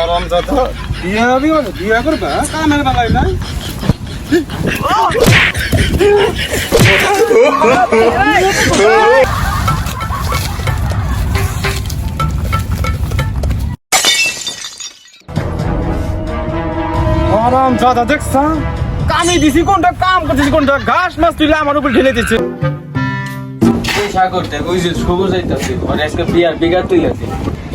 আরাম দাদা বিয়া হবি মানে বিয়া করবা কামের বেলায় নাই আরাম দাদা দেখছা কামি দিছি কোনটা কাম করতেছি কোনটা ঘাস মাছ তুলে আমার উপর ঢেলে দিচ্ছে সাগর দেখ ওই যে সবুজ যাইতাছে ওর আজকে বিয়ার বিঘা তুইলাছে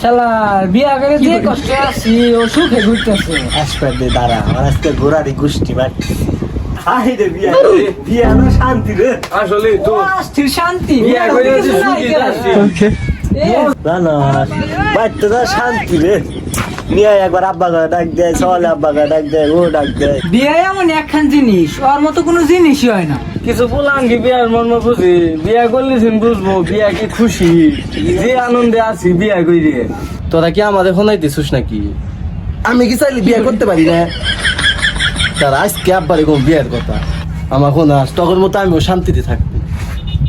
শালার বিয়া করে যে কষ্ট আছি ও সুখে ঘুরতেছে। আসবে দে দাঁড়া আমার আজকে ঘোরারি গোষ্ঠী বাড়ছি আই রে বিয়া বিয়া না শান্তি রে। আসলে তো স্থির শান্তি বিয়া করে যে সুখী যাচ্ছে। না না বাড়তে তো শান্তি রে। নিয়ে একবার আব্বা করে ডাক দেয় সকালে আব্বা করে ডাক দেয় ও ডাক দেয়। বিয়ে এমন একখান জিনিস ওর মতো কোনো জিনিসই হয় না। কিছু বললাম কি বিয়ার মর্ম বুঝি বিয়া করলেছেন বুঝব বিয়া কি খুশি? যে আনন্দে আছি বিয়া কইরে তোরা কি আমাদের শোনাইতেছিস নাকি? আমি কি চাইলে বিয়ে করতে পারি না? তার আজকে আব্বারে কোন বিয়ের কথা। আমার শোনাস তখন মতো আমিও শান্তিতে থাকব।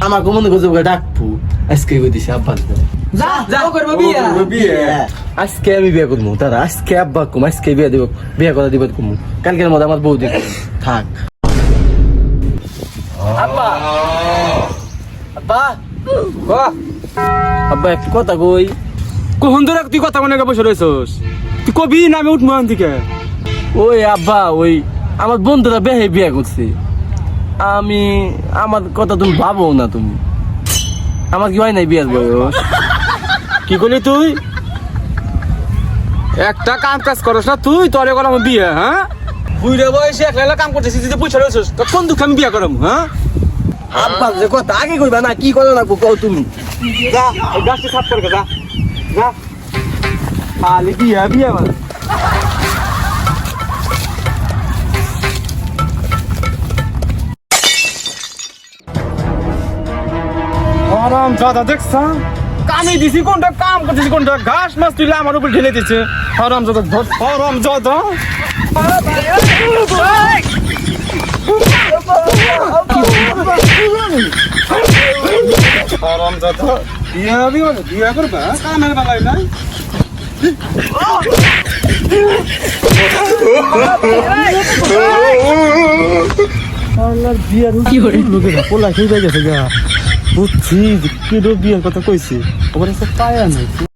আমাকে মনে করছে ওকে ডাকবু। আজকে কই দিছি আব্বার যা যা ও করব বিয়া। বিয়ে। আজকে আমি বিয়ে করব তারা আজকে আব্বা কম আজকে বিয়ে দিব বিয়ে কথা দিব কম। কালকের মধ্যে আমার বউ দেখব। থাক। আব্বা। আব্বা। ক? আব্বা একটা কথা কই। কখন ধরে তুই কথা মনে বসে রয়েছস? তুই কবি না আমি উঠবো আন থেকে? ওই আব্বা ওই আমার বন্ধুরা বেহে বিয়ে করছে। আমি আমার কথা তুমি ভাবো না তুমি। আমার কি হয় নাই বিয়ের বয়স? কি করলি তুই? একটা কাম কাজ করস না তুই তোরে করলাম বিয়ে হ্যাঁ? বুড়ে বয়সে একলা একলা কাম করতেছিস তুই পয়সা রয়েছিস তো কোন দুঃখে আমি বিয়ে করাম হ্যাঁ? আব্বা যে কথা আগে কইবা না কি করো না কও তুমি। যা ওই গাছটি সাফ করে যা যা। খালি বিয়ে বিয়ে মানে আরাম দাদা দেখছা? কামি দিছি কোনটা কাম করতেছি কোনটা ঘাস মাছ তুলে আমার উপর ঢেলে দিচ্ছে আরাম দাদা ধর আরাম দাদা আরাম দাদা বিয়ে হবি বিয়ে করবা? কামের বেলায় কি করে? পোলা খেয়ে গেছে গা। বুঝছি বিয়ের কথা কইছি? ওখানে পায়া নাই।